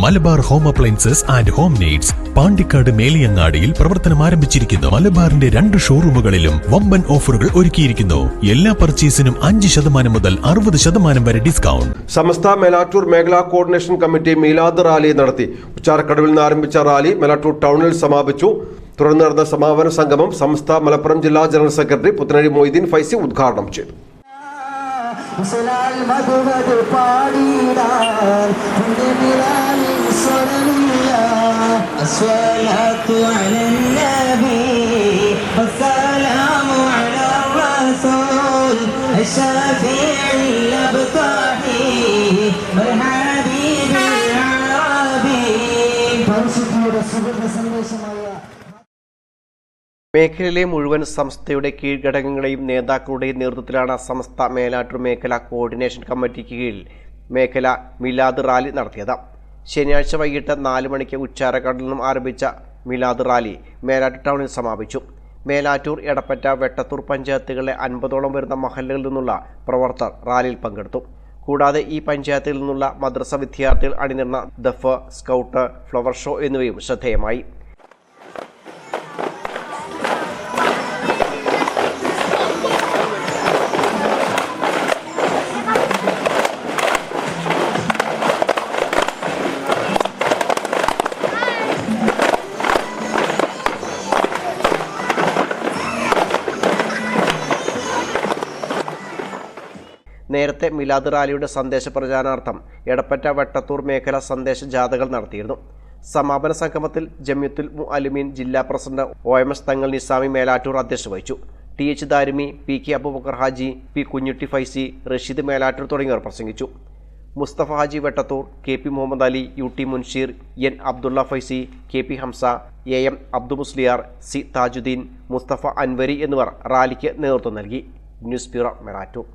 Malabar home appliances and home needs Pandikkad മേലിയങ്ങാടിയിൽ പ്രവർത്തനം ആരംഭിച്ചിരിക്കുന്നു. മലബാറിന്റെ രണ്ട് ഷോറൂമുകളിലും വമ്പൻ ഓഫറുകൾ ഒരുക്കിയിരിക്കുന്നു. എല്ലാ പർച്ചേസിനും അഞ്ച് ശതമാനം മുതൽ അറുപത് ശതമാനം വരെ ഡിസ്കൗണ്ട്. സമസ്ത മേലാറ്റൂർ മേഖലാ കോർഡിനേഷൻ കമ്മിറ്റി മീലാദ് റാലി നടത്തി. ഉച്ചാരക്കടവിൽ നിന്ന് ആരംഭിച്ച റാലി മേലാറ്റൂർ ടൗണിൽ സമാപിച്ചു. തുടർന്ന് നടന്ന സമാപന സംഗമം സമസ്ത മലപ്പുറം ജില്ലാ ജനറൽ സെക്രട്ടറി പുത്തനഴി മൊയ്തീൻ ഫൈസി ഉദ്ഘാടനം ചെയ്തു. മുസലാൽ അസ്വലാത്തു അലന്നബി വസ്സലാമു അലാ റസൂൽ الشفيع الأبطحي والحبيب العربي പരിശുദ്ധിയുടെ സുഗന്ധ സന്ദേശമായ മേഖലയിലെ മുഴുവൻ സംസ്ഥയുടെ കീഴ്ഘടകങ്ങളെയും നേതാക്കളുടെയും നേതൃത്വത്തിലാണ് സംസ്ഥ മേലാറ്റൂർ മേഖല കോർഡിനേഷൻ കമ്മിറ്റിക്ക് കീഴിൽ മേഖല മിലാദ് റാലി നടത്തിയത് ശനിയാഴ്ച വൈകിട്ട് നാല് മണിക്ക് ഉച്ചാരക്കടലിൽ നിന്നും ആരംഭിച്ച മിലാദ് റാലി മേലാറ്റൂർ ടൗണിൽ സമാപിച്ചു. മേലാറ്റൂർ എടപ്പറ്റ വെട്ടത്തൂർ പഞ്ചായത്തുകളിലെ അൻപതോളം വരുന്ന മഹല്ലുകളിൽ നിന്നുള്ള പ്രവർത്തകർ റാലിയിൽ പങ്കെടുത്തു. കൂടാതെ ഈ പഞ്ചായത്തിൽ നിന്നുള്ള മദ്രസ വിദ്യാർത്ഥികൾ അണിനിർന്ന ദഫ് സ്കൗട്ട് ഫ്ലവർ ഷോ എന്നിവയും ശ്രദ്ധേയമായി. നേരത്തെ മിലാദ് റാലിയുടെ സന്ദേശ പ്രചാരണാർത്ഥം എടപ്പറ്റ വെട്ടത്തൂർ മേഖല സന്ദേശ ജാഥകൾ നടത്തിയിരുന്നു. സമാപന സംഗമത്തിൽ ജമ്യത്തുൽ മുഅലിമീൻ ജില്ലാ പ്രസിഡന്റ് ഒ എം എസ് തങ്ങൾ നിസാമി മേലാറ്റൂർ അധ്യക്ഷത വഹിച്ചു. T H Darimi P K Abubakar Haji P Kunjutty Faizi Rasheed Melattur തുടങ്ങിയവർ പ്രസംഗിച്ചു. Mustafa Haji Vettathur K P Muhammad Ali U T Munsheer N Abdullah Faizi K P Hamza A M Abdu Musliyar C Tajuddin Mustafa Anwari എന്നിവർ റാലിക്ക് നേതൃത്വം നൽകി. News bureau മെറാറ്റൂർ